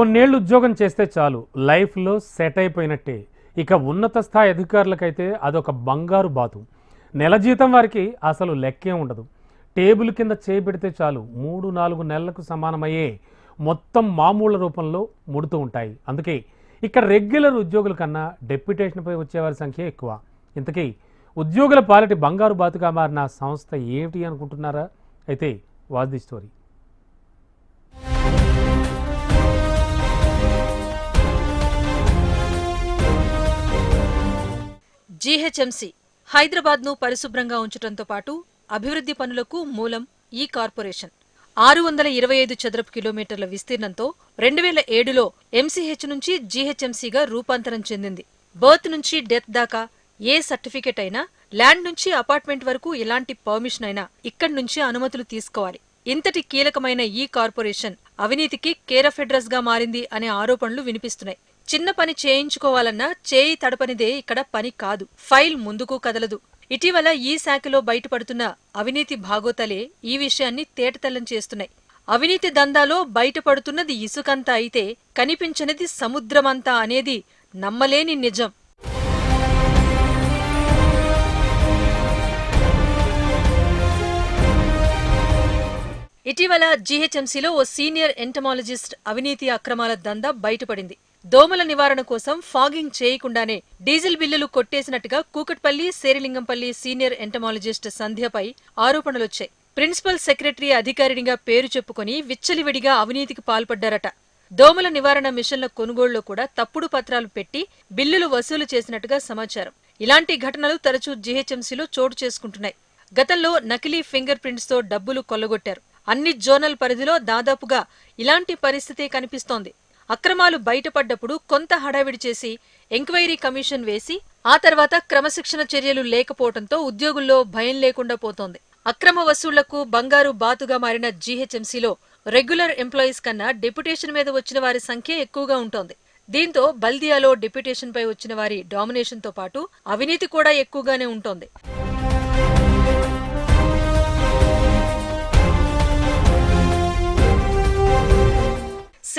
కొన్నేళ్ళు ఉద్యోగం చేస్తే చాలు లైఫ్లో సెట్ అయిపోయినట్టే. ఇక ఉన్నత స్థాయి అధికారులకైతే అదొక బంగారు బాతు. నెల జీతం వారికి అసలు లెక్కే ఉండదు. టేబుల్ కింద చేపెడితే చాలు మూడు నాలుగు నెలలకు సమానమయ్యే మొత్తం మామూళ్ళ రూపంలో ముడుతూ ఉంటాయి. అందుకే ఇక్కడ రెగ్యులర్ ఉద్యోగుల కన్నా డెప్యుటేషన్పై వచ్చేవారి సంఖ్య ఎక్కువ. ఇంతకీ ఉద్యోగుల పాలిటి బంగారు బాతుగా మారిన సంస్థ ఏమిటి అనుకుంటున్నారా? అయితే వాజ్ ది స్టోరీ. జీహెచ్ఎంసీ హైదరాబాద్ను పరిశుభ్రంగా ఉంచడంతో పాటు అభివృద్ధి పనులకు మూలం ఈ కార్పొరేషన్. ఆరు వందల ఇరవై ఐదు చదరపు కిలోమీటర్ల విస్తీర్ణంతో రెండు వేల ఏడులో ఎంసీహెచ్ నుంచి జీహెచ్ఎంసీగా రూపాంతరం చెందింది. బర్త్ నుంచి డెత్ దాకా ఏ సర్టిఫికెట్ అయినా ల్యాండ్ నుంచి అపార్ట్మెంట్ వరకు ఎలాంటి పర్మిషన్ అయినా ఇక్కడి నుంచి అనుమతులు తీసుకోవాలి. ఇంతటి కీలకమైన ఈ కార్పొరేషన్ అవినీతికి కేరఫెడ్రస్గా మారింది అనే ఆరోపణలు వినిపిస్తున్నాయి. చిన్న పని చేయించుకోవాలన్నా చేయి తడపనిదే ఇక్కడ పని కాదు. ఫైల్ ముందుకు కదలదు. ఇటీవల ఈ శాఖలో బయటపడుతున్న అవినీతి భాగోతలే ఈ విషయాన్ని తేటతెల్లం చేస్తున్నాయి. అవినీతి దందాలో బయటపడుతున్నది ఇసుకంతా అయితే కనిపించనిది సముద్రమంతా అనేది నమ్మలేని నిజం. ఇటీవల జీహెచ్ఎంసీలో ఓ సీనియర్ ఎంటమాలజిస్ట్ అవినీతి అక్రమాల దందా బయటపడింది. దోమల నివారణ కోసం ఫాగింగ్ చేయకుండానే డీజిల్ బిల్లులు కొట్టేసినట్టుగా కూకట్పల్లి శేరిలింగంపల్లి సీనియర్ ఎంటమాలజిస్ట్ సంధ్యపై ఆరోపణలొచ్చాయి. ప్రిన్సిపల్ సెక్రటరీ అధికారినిగా పేరు చెప్పుకుని విచ్చలివిడిగా అవినీతికి పాల్పడ్డారట. దోమల నివారణ మిషన్ల కొనుగోళ్ళో కూడా తప్పుడు పత్రాలు పెట్టి బిల్లులు వసూలు చేసినట్టుగా సమాచారం. ఇలాంటి ఘటనలు తరచూ జీహెచ్ఎంసీలో చోటు చేసుకుంటున్నాయి. గతంలో నకిలీ ఫింగర్ ప్రింట్స్తో డబ్బులు కొల్లగొట్టారు. అన్ని జోనల్ పరిధిలో దాదాపుగా ఇలాంటి పరిస్థితే కనిపిస్తోంది. అక్రమాలు బయటపడ్డప్పుడు కొంత హడావిడి చేసి ఎంక్వైరీ కమిషన్ వేసి ఆ తర్వాత క్రమశిక్షణ చర్యలు లేకపోవడంతో ఉద్యోగుల్లో భయం లేకుండా పోతోంది. అక్రమ వసూళ్ళకు బంగారు బాతుగా మారిన జీహెచ్ఎంసీలో రెగ్యులర్ ఎంప్లాయీస్ కన్నా డెప్యుటేషన్ మీద వచ్చిన వారి సంఖ్య ఎక్కువగా ఉంటోంది. దీంతో బల్దియాలో డెప్యుటేషన్పై వచ్చిన వారి డామినేషన్తో పాటు అవినీతి కూడా ఎక్కువగానే ఉంటోంది.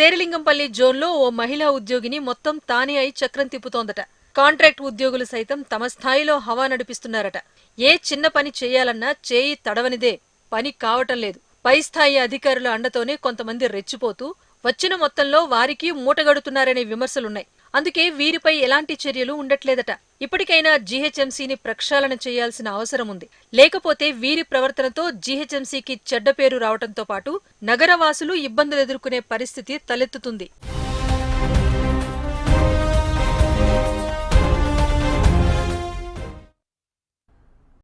శేరిలింగంపల్లి జోన్లో ఓ మహిళా ఉద్యోగిని మొత్తం తానే అయి చక్రం తిప్పుతోందట. కాంట్రాక్ట్ ఉద్యోగులు సైతం తమ స్థాయిలో హవా నడిపిస్తున్నారట. ఏ చిన్న పని చేయాలన్నా చేయి తడవనిదే. పని కావటం లేదు. పై స్థాయి అధికారుల అండతోనే కొంతమంది రెచ్చిపోతూ వచ్చిన మొత్తంలో వారికి మూటగడుతున్నారనే విమర్శలున్నాయి. అందుకే వీరిపై ఎలాంటి చర్యలు ఉండట్లేదట. ఇప్పటికైనా జీహెచ్ఎంసీని ప్రక్షాళన చేయాల్సిన అవసరం ఉంది. లేకపోతే వీరి ప్రవర్తనతో జీహెచ్ఎంసీకి చెడ్డ పేరు రావడంతో పాటు నగరవాసులు ఇబ్బందులు ఎదుర్కొనే పరిస్థితి తలెత్తుతుంది.